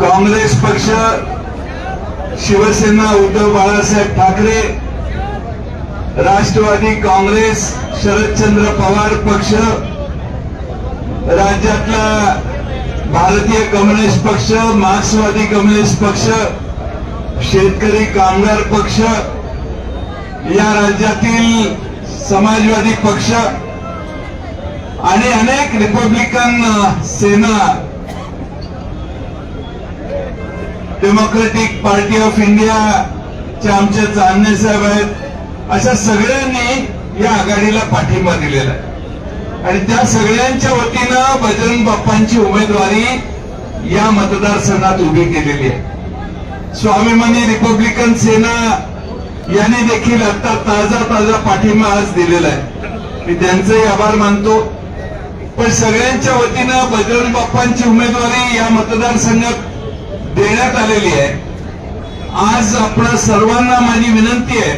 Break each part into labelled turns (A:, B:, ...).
A: काँग्रेस पक्ष शिवसेना उद्धव बाळासाहेब ठाकरे राष्ट्रवादी काँग्रेस शरदचंद्र पवार पक्ष राज्यातला भारतीय कम्युनिस्ट पक्ष मार्क्सवादी कम्युनिस्ट पक्ष शेतकरी कामगार पक्ष या राज्यातील समाजवादी पक्ष आणि अनेक Republican Sena Democratic Party of इंडियाचे आमचे चांदणे साहेब आहेत अशा सगळ्यांनी या आघाडीला पाठिंबा दिलेला आहे. आणि त्या सगळ्यांच्या वतीनं बजरंग बाप्पांची उमेदवारी या मतदारसंघात उभी केलेली आहे. स्वाभिमानी रिपब्लिकन सेना यांनी देखील आता ताजा ताजा पाठिंबा आज दिलेला आहे. मी त्यांचेही आभार मानतो. पण सगळ्यांच्या वतीनं बजरंग बाप्पांची उमेदवारी या मतदारसंघात देण्यात आलेली आहे. आज आपणा सर्वांना माझी विनंती आहे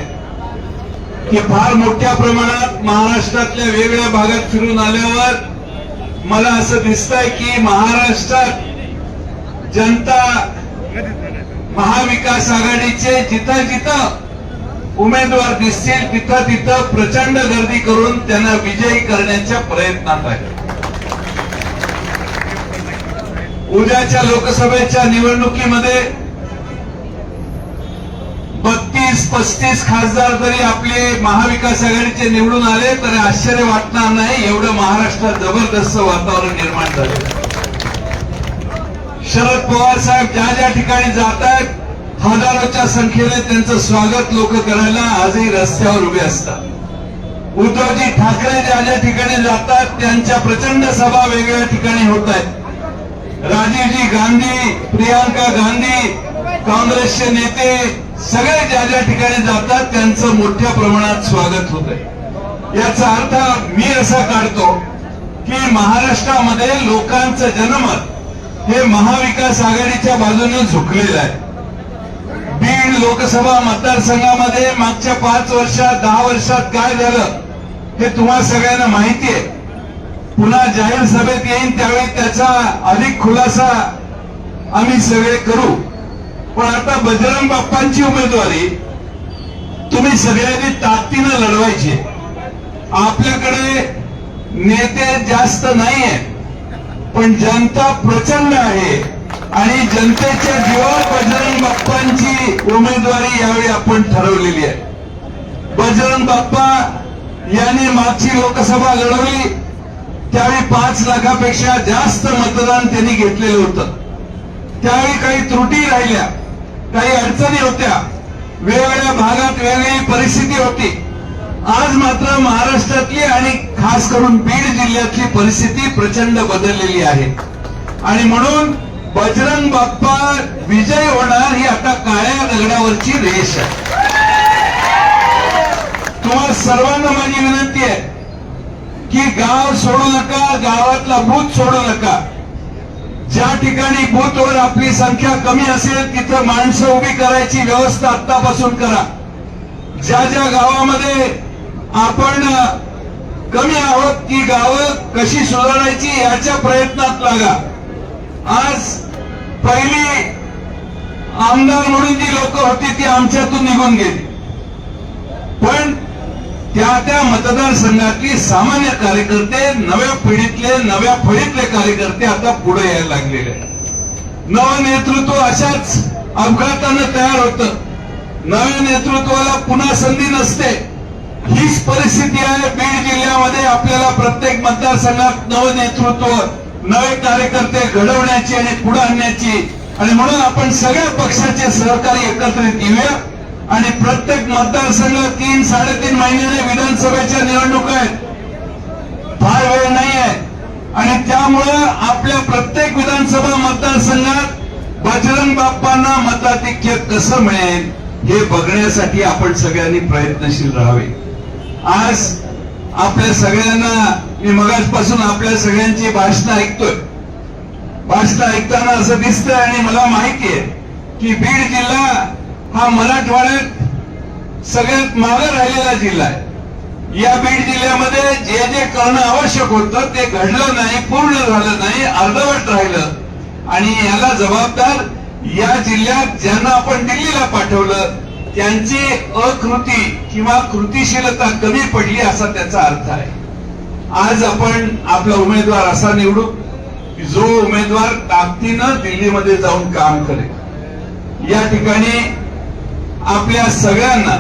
A: की फार मोठ्या प्रमाणात महाराष्ट्रातल्या वेगवेगळ्या भागात फिरून आल्यावर मला असं दिसतंय की महाराष्ट्रात जनता महाविकास आघाडीचे जिथं जिथं उमेदवार दिसतील तिथं तिथं प्रचंड गर्दी करून त्यांना विजयी करण्याच्या प्रयत्नात आहे उद्याच्या लोकसभेच्या निवडणुकीमध्ये बत्तीस पस्तीस खासदार जरी आपले महाविकास आघाडीचे निवडून आले तरी आश्चर्य वाटणार नाही एवढं महाराष्ट्रात जबरदस्त वातावरण निर्माण झालं शरद पवार साहेब ज्या ज्या ठिकाणी जात आहेत हजारोच्या संख्येने त्यांचं स्वागत लोक करायला आजही रस्त्यावर उभे असतात. उद्धवजी ठाकरे ज्या ज्या ठिकाणी जातात त्यांच्या प्रचंड सभा वेगवेगळ्या ठिकाणी होत आहेत. राजीवजी गांधी प्रियांका गांधी काँग्रेसचे नेते सगळे ज्या ज्या ठिकाणी जातात त्यांचं मोठ्या प्रमाणात स्वागत होत आहे. याचा अर्थ मी असा काढतो की महाराष्ट्रामध्ये लोकांचं जनमत हे महाविकास आघाडीच्या बाजूने झुकलेलं आहे. बीड लोकसभा मतदारसंघामध्ये मागच्या पाच वर्षात दहा वर्षात काय झालं हे तुम्हा सगळ्यांना माहिती आहे. पुन्हा जाहीर सभेत येईन त्यावेळी त्याचा अधिक खुलासा आम्ही सगळे करू. पण आता बजरंग बाप्पांची उमेदवारी तुम्ही सगळ्यांनी ताकदीनं लढवायची आपल्याकडे नेते जास्त नाहीये पण जनता प्रचंड आहे. आणि जनतेच्या जीवावर बजरंग बाप्पांची उमेदवारी यावेळी आपण ठरवलेली आहे. बजरंग बाप्पा यांनी मागची लोकसभा लढवली. त्यावेळी पाच लाखापेक्षा जास्त मतदान त्यांनी घेतलेलं होतं. त्यावेळी काही त्रुटी राहिल्या काही अडचणी होत्या. वेगवेगळ्या भागात वेगळी परिस्थिती होती. आज मात्र महाराष्ट्रातली आणि खास करून बीड जिल्ह्यातली परिस्थिती प्रचंड बदललेली आहे. आणि म्हणून बजरंग बाप्पा विजय होणार ही आता काळ्या दगडावरची रेष आहे. तुम्हाला सर्वांना माझी विनंती आहे की गाव सोडू नका गावातला बूथ सोडू नका. ज्या ठिकाणी बूथवर आपली संख्या कमी असेल तिथं माणसं उभी करायची व्यवस्था आतापासून करा. ज्या ज्या गावामध्ये आपण कमी आहोत ती गावं कशी सुधारायची याच्या प्रयत्नात लागा. आज पहिली आमदार म्हणून जी लोक होती ती आमच्यातून निघून गेली. पण त्या त्या मतदारसंघातली सामान्य कार्यकर्ते नव्या पिढीतले नव्या फळीतले कार्यकर्ते आता पुढे यायला लागलेले नव नवं नेतृत्व अशाच अपघातानं तयार होतं. नव्या नेतृत्वाला पुन्हा संधी नसते. हीच परिस्थिती आहे बीड जिल्ह्यामध्ये आपल्याला प्रत्येक मतदारसंघात नवं नेतृत्व नवे कार्यकर्ते घडवण्याची आणि पुढे आणण्याची. आणि म्हणून आपण सगळ्या पक्षाचे सहकारी एकत्रित येऊया आणि प्रत्येक मतदारसंघ तीन साडेतीन महिन्याने विधानसभेच्या निवडणुका आहेत. फार वेळ नाही आहे आणि त्यामुळं आपल्या प्रत्येक विधानसभा मतदारसंघात बजरंग बाप्पांना मताधिक्य कसं मिळेल हे बघण्यासाठी आपण सगळ्यांनी प्रयत्नशील राहावे. आज आपल्या सगळ्यांना मी मगाजपासून आपल्या सगळ्यांची भाषणं ऐकतोय. भाषणं ऐकताना असं दिसतंय आणि मला माहिती आहे की बीड जिल्हा हा मराठवाड्यात सगळ्यात मागे राहिलेला जिल्हा आहे. या बीड जिल्ह्यामध्ये जे जे करणं आवश्यक होतं ते घडलं नाही पूर्ण झालं नाही अर्धवट राहिलं. आणि याला जबाबदार या जिल्ह्यात ज्यांना आपण दिल्लीला पाठवलं त्यांची अकृती किंवा कृतीशीलता कमी पडली असा त्याचा अर्थ आहे. आज आपण आपला उमेदवार असा निवडू की जो उमेदवार ताकदीनं दिल्लीमध्ये जाऊन काम करेल. या ठिकाणी आपल्या सगळ्यांना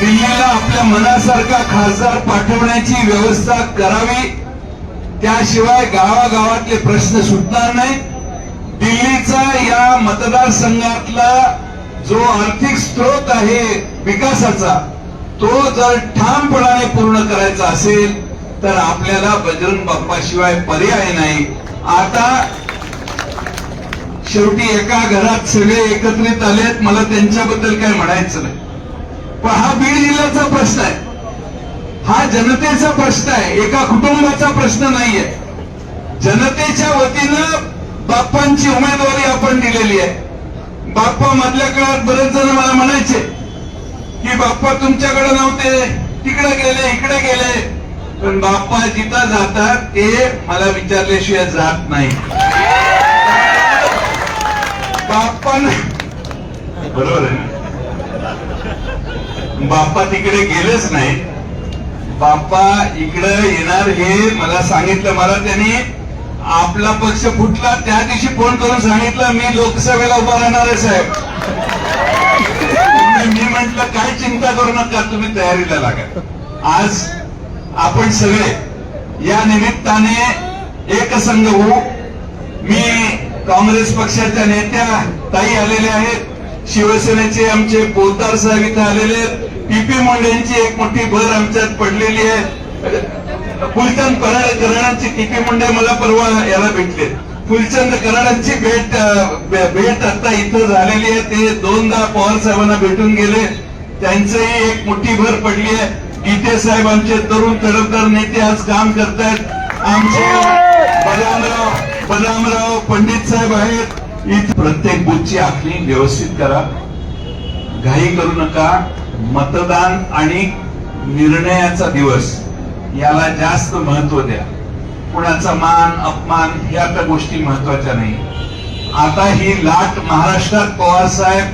A: दिल्लीला आपल्या मनासारखा खासदार पाठवण्याची व्यवस्था करावी. त्याशिवाय गावागावातले प्रश्न सुटणार नाही. दिल्लीचा या मतदारसंघातला जो आर्थिक स्रोत आहे विकासाचा तो जर ठामपणाने पूर्ण करायचा असेल तर आपल्याला बजरंग बाप्पाशिवाय पर्याय नाही. आता शेवटी एका घरात सगळे एकत्रित आले आहेत मला त्यांच्याबद्दल काय म्हणायचं नाही. पण हा बीड जिल्ह्याचा प्रश्न आहे. हा जनतेचा प्रश्न आहे. एका कुटुंबाचा प्रश्न नाहीये. जनतेच्या वतीनं बाप्पांची उमेदवारी आपण दिलेली आहे. बाप्पा मधल्या काळात बरेच जण मला म्हणायचे की बाप्पा तुमच्याकडे नव्हते. तिकडे गेले इकडे गेले. पण बाप्पा जिथं जातात ते मला विचारल्याशिवाय जात नाही. बाप्पा बरोबर आहे ना? बाप्पा तिकडे गेलेच नाही. बाप्पा इकडे येणार हे मला सांगितलं. मला त्यांनी आपला पक्ष फुटला. त्या दिवशी फोन करून सांगितलं मी लोकसभेला उभा राहणार आहे साहेब. मी म्हंटल काय चिंता करू नका तुम्ही तयारीला लागा. आज आपण सगळे या निमित्ताने एकसंघ होऊ. मी काँग्रेस पक्षाच्या नेत्या ताई आलेले आहेत. शिवसेनेचे आमचे पोलदार साहेब इथे आलेले आहेत. पीपी मुंडेंची एक मोठी भर आमच्यात पडलेली आहे. फुलचंद कराडांची पीपी मुंडे मला परवा याला भेटले. फुलचंद कराडांची भेट भेट आता इथं झालेली आहे. ते दोनदा पवार साहेबांना भेटून गेले. त्यांचंही एक मोठी भर पडली आहे. गीते साहेब आमचे तरुण तडफदार नेते आज काम करतायत. आमचे बदामराव बदामराव पंडित साहेब आहेत. इथे प्रत्येक बुथची आखणी व्यवस्थित करा. घाई करू नका. मतदान आणि निर्णयाचा दिवस याला जास्त महत्त्व द्या. कुणाचा मान अपमान ह्या त्या गोष्टी महत्त्वाच्या नाही. आता ही लाट महाराष्ट्रात पवार साहेब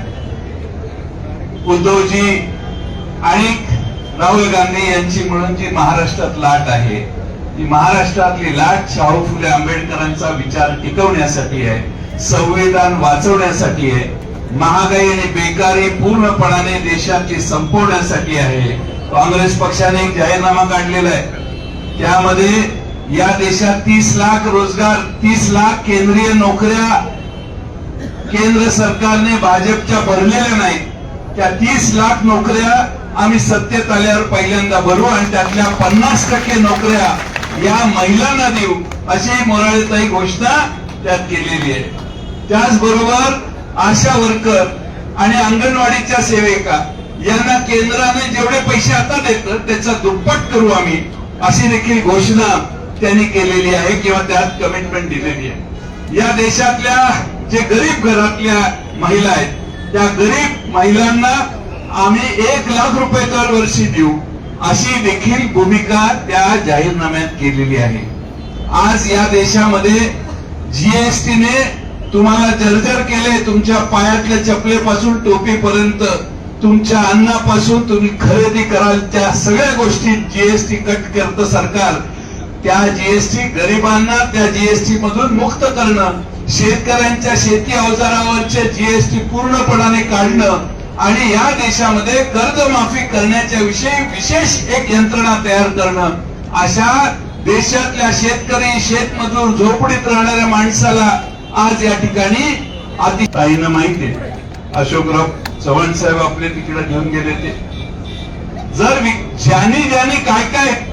A: उद्धवजी आणि राहुल गांधी यांची म्हणून जी महाराष्ट्रात लाट आहे ती महाराष्ट्रातली लाट शाहू फुले आंबेडकरांचा विचार टिकवण्यासाठी आहे संविधान वाचवण्यासाठी आहे महागाई आणि बेकारी पूर्णपणाने देशाची संपवण्यासाठी आहे. काँग्रेस पक्षाने एक जाहीरनामा काढलेला आहे. त्यामध्ये या देशात तीस लाख रोजगार तीस लाख केंद्रीय नोकऱ्या केंद्र सरकारने भाजपच्या भरलेल्या नाहीत. त्या तीस लाख नोकऱ्या आम्ही सत्तेत आल्यावर पहिल्यांदा भरू आणि त्यातल्या पन्नास टक्के नोकऱ्या या महिलांना देऊ अशी मोराळेताई घोषणा त्यात केलेली आहे. त्याचबरोबर आशा वर्कर आणि अंगणवाडीच्या सेविका यांना केंद्राने जेवढे पैसे आता देतात त्याचा दुप्पट करू आम्ही अशी देखील घोषणा त्यांनी केलेली आहे किंवा त्यात कमिटमेंट दिलेली आहे. या देशातल्या जे गरीब घरातल्या महिला आहेत त्या गरीब महिलांना आम्ही एक लाख रुपये दरवर्षी देऊ अशी देखील भूमिका त्या जाहीरनाम्यात केलेली आहे. आज या देशामध्ये जीएसटीने तुम्हाला जर्जर केले तुमच्या पायातल्या चपलेपासून टोपीपर्यंत तुमच्या अन्नापासून तुम्ही खरेदी कराल त्या सगळ्या गोष्टी जीएसटी कट करत सरकार. त्या जीएसटी गरिबांना त्या जीएसटी मधून मुक्त करणं शेतकऱ्यांच्या शेती अवजारावरचे जीएसटी पूर्णपणाने काढणं आणि या देशामध्ये कर्जमाफी करण्याच्या विषयी विशेष एक यंत्रणा तयार करणं. अशा देशातल्या शेतकरी शेतमजूर झोपडीत राहणाऱ्या माणसाला आज या ठिकाणी अति माहिती आहे. अशोकराव चव्हाण साहेब आपले तिकडे घेऊन गेले ते. जर वि- ज्यांनी काय काय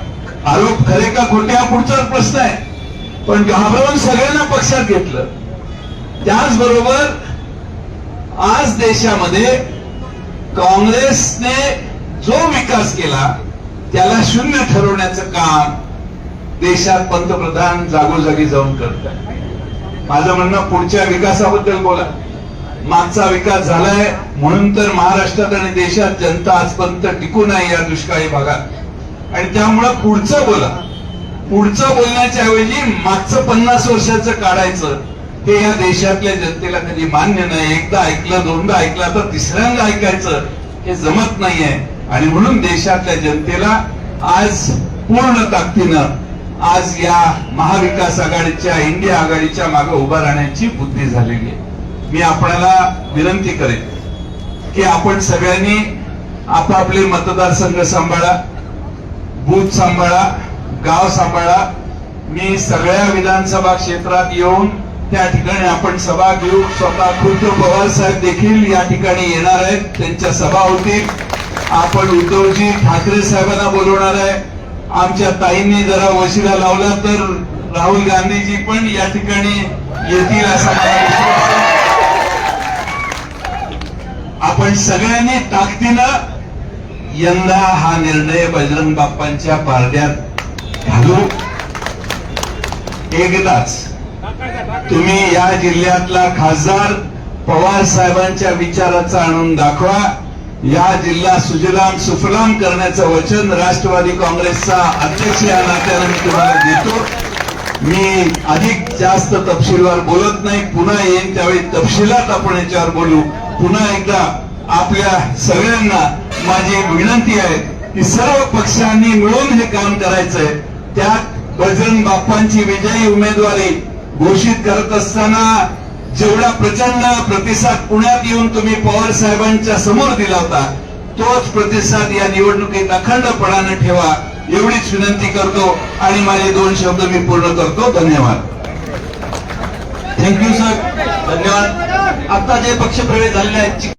A: आरोप खरे का खोटे हा पुढचा प्रश्न आहे. पण घाबरवून सगळ्यांना पक्षात घेतलं. त्याचबरोबर आज देशामध्ये काँग्रेसने जो विकास केला त्याला शून्य ठरवण्याचं काम देशात पंतप्रधान जागोजागी जाऊन करतात माझं म्हणणं पुढच्या विकासाबद्दल बोला. मागचा विकास झालाय म्हणून तर महाराष्ट्रात आणि देशात जनता आजपर्यंत टिकून आहे या दुष्काळी भागात. आणि त्यामुळं पुढचं बोला. पुढचं बोलण्याच्या ऐवजी मागचं पन्नास वर्षाचं काढायचं. हे या देशातल्या जनतेला कधी मान्य नाही. एकदा ऐकलं दोनदा ऐकलं तर तिसऱ्यांदा ऐकायचं हे जमत नाहीये. आणि म्हणून देशातल्या जनतेला आज पूर्ण ताकदीनं आज या महाविकास आघाडीच्या इंडिया आघाडीच्या मागे उभा राहण्याची बुद्धी झालेली आहे. मी आपल्याला विनंती करेन की आपण सगळ्यांनी आपापले मतदारसंघ सांभाळा बूथ सांभाळा गाव सांभाळा. मी सगळ्या विधानसभा क्षेत्रात येऊन त्या ठिकाणी आपण सभा घेऊ. स्वतः खुद्द पवार साहेब देखील या ठिकाणी येणार आहेत. त्यांच्या सभा होतील आपण उद्धवजी ठाकरे साहेबांना बोलवणार आहे. आमच्या ताईंनी जरा वशिला लावला तर राहुल गांधीजी पण या ठिकाणी येतील असा मला विश्वास आपण सगळ्यांनी ताकदीनं यंदा हा निर्णय बजरंग बाप्पांच्या पारड्यात घालू. एकदाच तुम्ही या जिल्ह्यातला खासदार पवार साहेबांच्या विचाराचा आणून दाखवा. या जिल्हा सुजलाम सुफलाम करण्याचं वचन राष्ट्रवादी काँग्रेसचा अध्यक्ष या नात्यानं मी तुम्हाला देतो. मी अधिक जास्त तपशीलवार बोलत नाही. पुन्हा येईन त्यावेळी तपशिलात आपण याच्यावर बोलू. पुन्हा एकदा आपल्या सगळ्यांना माझी विनंती आहे की सर्व पक्षांनी मिळून हे काम करायचंय. त्यात बजरंग बाप्पांची विजयी उमेदवारी घोषित करत असताना जेवढा प्रचंड प्रतिसाद पुण्यात येऊन तुम्ही पवार साहेबांच्या समोर दिला होता तोच प्रतिसाद या निवडणुकीत अखंडपणानं ठेवा एवढीच विनंती करतो आणि माझे दोन शब्द मी पूर्ण करतो. धन्यवाद.
B: थँक्यू सर धन्यवाद. आता जे पक्ष प्रवेश झालेले आहेत